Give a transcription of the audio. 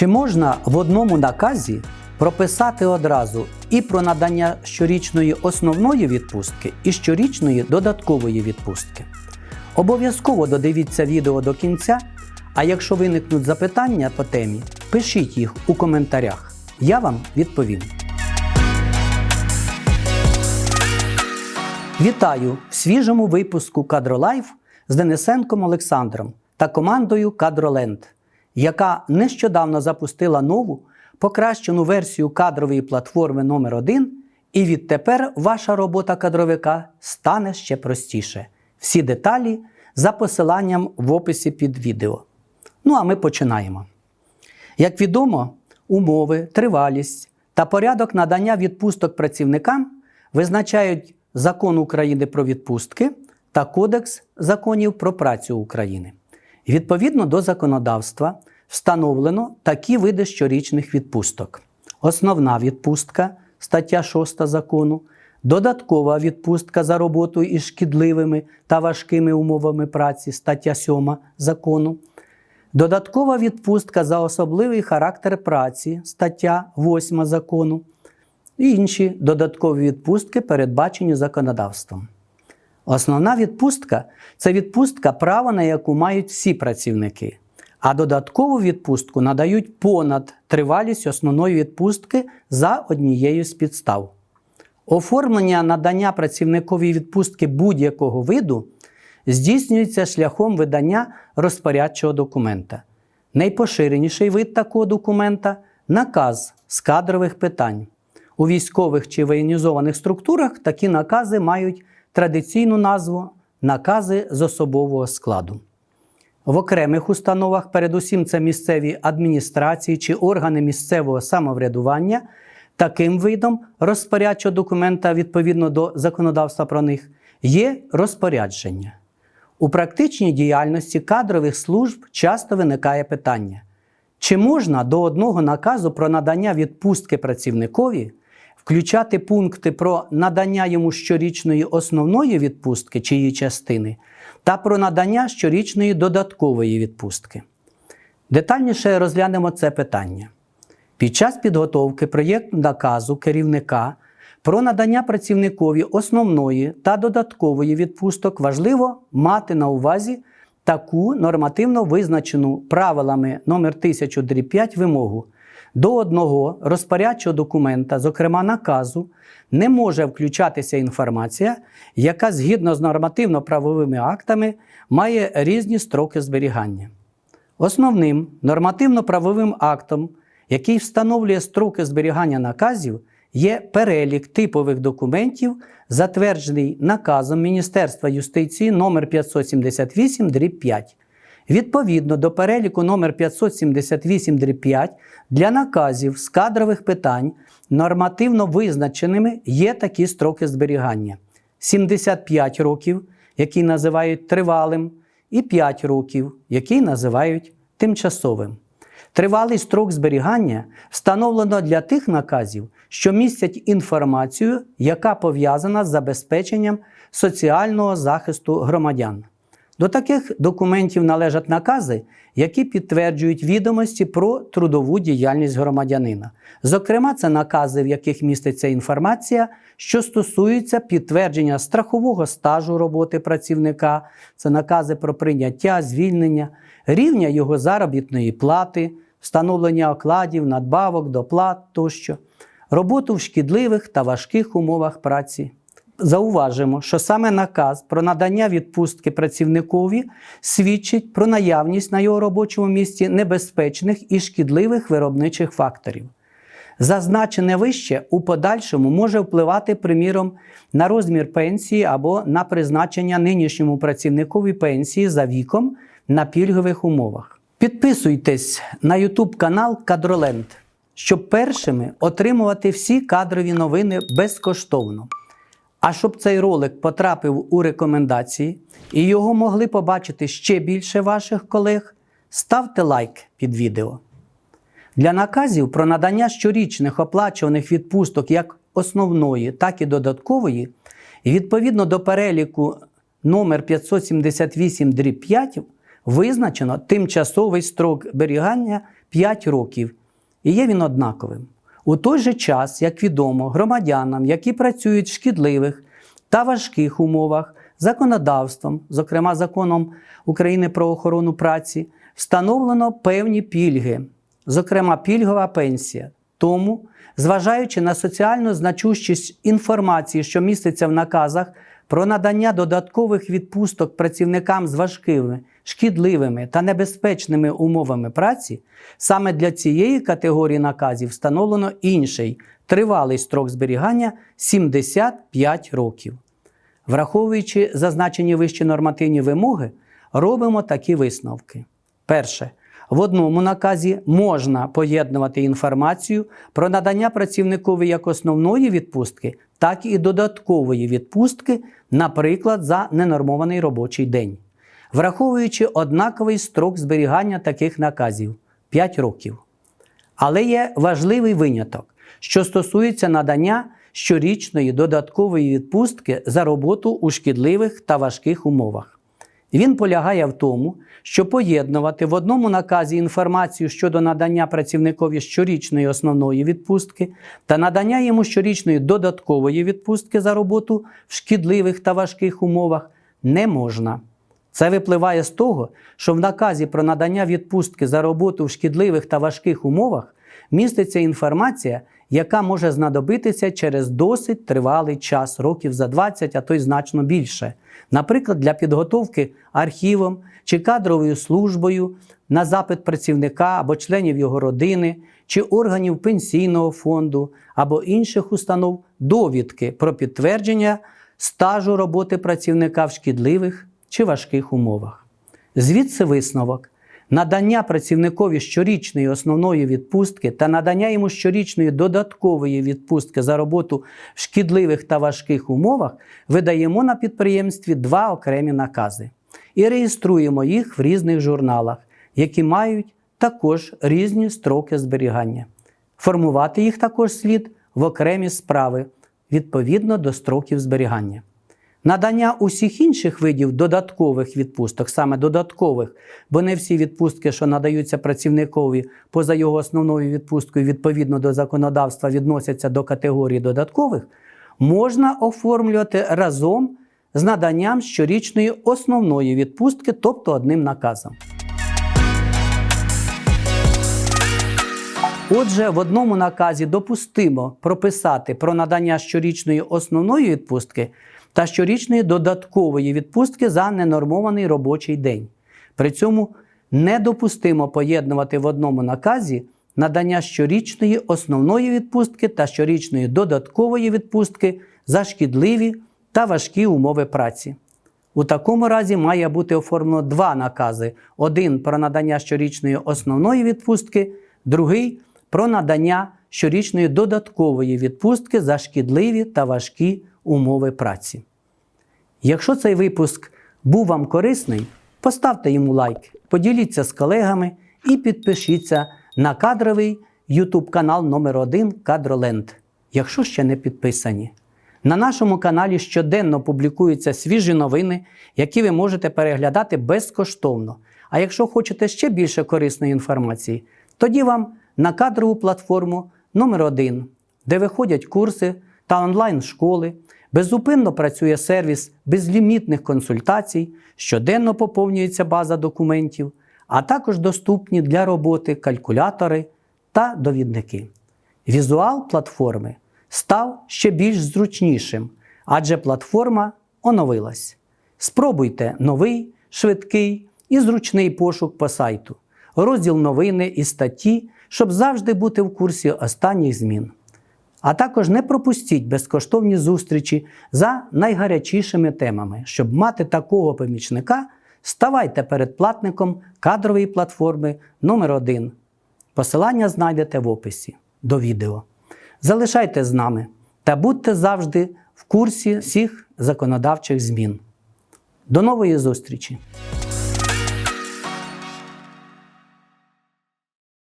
Чи можна в одному наказі прописати одразу і про надання щорічної основної відпустки, і щорічної додаткової відпустки? Обов'язково додивіться відео до кінця, а якщо виникнуть запитання по темі, пишіть їх у коментарях. Я вам відповім. Вітаю в свіжому випуску Кадролайф з Денисенком Олександром та командою Кадроленд, яка нещодавно запустила нову покращену версію кадрової платформи номер 1 і відтепер ваша робота кадровика стане ще простіше. Всі деталі за посиланням в описі під відео. Ну а ми починаємо. Як відомо, умови, тривалість та порядок надання відпусток працівникам визначають Закон України про відпустки та Кодекс законів про працю України. Відповідно до законодавства встановлено такі види щорічних відпусток: основна відпустка, стаття 6 закону, додаткова відпустка за роботу із шкідливими та важкими умовами праці, стаття 7 закону. Додаткова відпустка за особливий характер праці, стаття 8 закону, і інші додаткові відпустки, передбачені законодавством. Основна відпустка це відпустка, право на яку мають всі працівники, а додаткову відпустку надають понад тривалість основної відпустки за однією з підстав. Оформлення надання працівникові відпустки будь-якого виду здійснюється шляхом видання розпорядчого документа. Найпоширеніший вид такого документа наказ з кадрових питань. У військових чи воєнізованих структурах такі накази мають традиційну назву накази з особового складу. В окремих установах, передусім це місцеві адміністрації чи органи місцевого самоврядування, таким видом розпорядчого документа відповідно до законодавства про них є розпорядження. У практичній діяльності кадрових служб часто виникає питання: чи можна до одного наказу про надання відпустки працівникові включати пункти про надання йому щорічної основної відпустки чи її частини та про надання щорічної додаткової відпустки? Детальніше розглянемо це питання. Під час підготовки проєкту наказу керівника про надання працівникові основної та додаткової відпусток важливо мати на увазі таку нормативно визначену правилами номер 1000 вимогу. До одного розпорядчого документа, зокрема наказу, не може включатися інформація, яка згідно з нормативно-правовими актами має різні строки зберігання. Основним нормативно-правовим актом, який встановлює строки зберігання наказів, є перелік типових документів, затверджений наказом Міністерства юстиції номер 578 5 Відповідно до переліку номер 578 5 для наказів з кадрових питань нормативно визначеними є такі строки зберігання: 75 років, які називають тривалим, і 5 років, які називають тимчасовим. Тривалий строк зберігання встановлено для тих наказів, що містять інформацію, яка пов'язана з забезпеченням соціального захисту громадян. До таких документів належать накази, які підтверджують відомості про трудову діяльність громадянина. Зокрема, це накази, в яких міститься інформація, що стосується підтвердження страхового стажу роботи працівника, це накази про прийняття, звільнення, рівня його заробітної плати, встановлення окладів, надбавок, доплат тощо, роботу в шкідливих та важких умовах праці. Зауважимо, що саме наказ про надання відпустки працівникові свідчить про наявність на його робочому місці небезпечних і шкідливих виробничих факторів. Зазначене вище у подальшому може впливати, приміром, на розмір пенсії або на призначення нинішньому працівникові пенсії за віком на пільгових умовах. Підписуйтесь на YouTube канал Кадроленд, щоб першими отримувати всі кадрові новини безкоштовно. А щоб цей ролик потрапив у рекомендації і його могли побачити ще більше ваших колег, ставте лайк під відео. Для наказів про надання щорічних оплачуваних відпусток як основної, так і додаткової, відповідно до переліку номер 578 5 визначено тимчасовий строк зберігання 5 років, і є він однаковим. У той же час, як відомо, громадянам, які працюють в шкідливих та важких умовах, законодавством, зокрема законом України про охорону праці, встановлено певні пільги, зокрема пільгова пенсія. Тому, зважаючи на соціальну значущість інформації, що міститься в наказах про надання додаткових відпусток працівникам з важкими, шкідливими та небезпечними умовами праці, саме для цієї категорії наказів встановлено інший тривалий строк зберігання 75 років. Враховуючи зазначені вищі нормативні вимоги, робимо такі висновки. Перше. В одному наказі можна поєднувати інформацію про надання працівникові як основної відпустки, так і додаткової відпустки, наприклад, за ненормований робочий день, враховуючи однаковий строк зберігання таких наказів 5 років. Але є важливий виняток, що стосується надання щорічної додаткової відпустки за роботу у шкідливих та важких умовах. Він полягає в тому, що поєднувати в одному наказі інформацію щодо надання працівникові щорічної основної відпустки та надання йому щорічної додаткової відпустки за роботу в шкідливих та важких умовах не можна. Це випливає з того, що в наказі про надання відпустки за роботу в шкідливих та важких умовах міститься інформація, яка може знадобитися через досить тривалий час, років за 20, а то й значно більше. Наприклад, для підготовки архівом чи кадровою службою на запит працівника або членів його родини, чи органів пенсійного фонду або інших установ довідки про підтвердження стажу роботи працівника в шкідливих чи важких умовах. Звідси висновок. Надання працівникові щорічної основної відпустки та надання йому щорічної додаткової відпустки за роботу в шкідливих та важких умовах видаємо на підприємстві два окремі накази і реєструємо їх в різних журналах, які мають також різні строки зберігання. Формувати їх також слід в окремі справи відповідно до строків зберігання. Надання усіх інших видів додаткових відпусток, саме додаткових, бо не всі відпустки, що надаються працівникові поза його основною відпусткою, відповідно до законодавства, відносяться до категорії додаткових, можна оформлювати разом з наданням щорічної основної відпустки, тобто одним наказом. Отже, в одному наказі допустимо прописати про надання щорічної основної відпустки та щорічної додаткової відпустки за ненормований робочий день. При цьому недопустимо поєднувати в одному наказі надання щорічної основної відпустки та щорічної додаткової відпустки за шкідливі та важкі умови праці. У такому разі має бути оформлено два накази: один про надання щорічної основної відпустки, другий про надання щорічної додаткової відпустки за шкідливі та важкі умови праці. Якщо цей випуск був вам корисний, поставте йому лайк, поділіться з колегами і підпишіться на кадровий YouTube канал номер 1 Кадроленд, якщо ще не підписані. На нашому каналі щоденно публікуються свіжі новини, які ви можете переглядати безкоштовно. А якщо хочете ще більше корисної інформації, тоді вам на кадрову платформу номер 1 де виходять курси та онлайн-школи, беззупинно працює сервіс безлімітних консультацій, щоденно поповнюється база документів, а також доступні для роботи калькулятори та довідники. Візуал платформи став ще більш зручнішим, адже платформа оновилась. Спробуйте новий, швидкий і зручний пошук по сайту, розділ новини і статті, щоб завжди бути в курсі останніх змін. А також не пропустіть безкоштовні зустрічі за найгарячішими темами. Щоб мати такого помічника, ставайте передплатником кадрової платформи номер 1 Посилання знайдете в описі до відео. Залишайте з нами та будьте завжди в курсі всіх законодавчих змін. До нової зустрічі!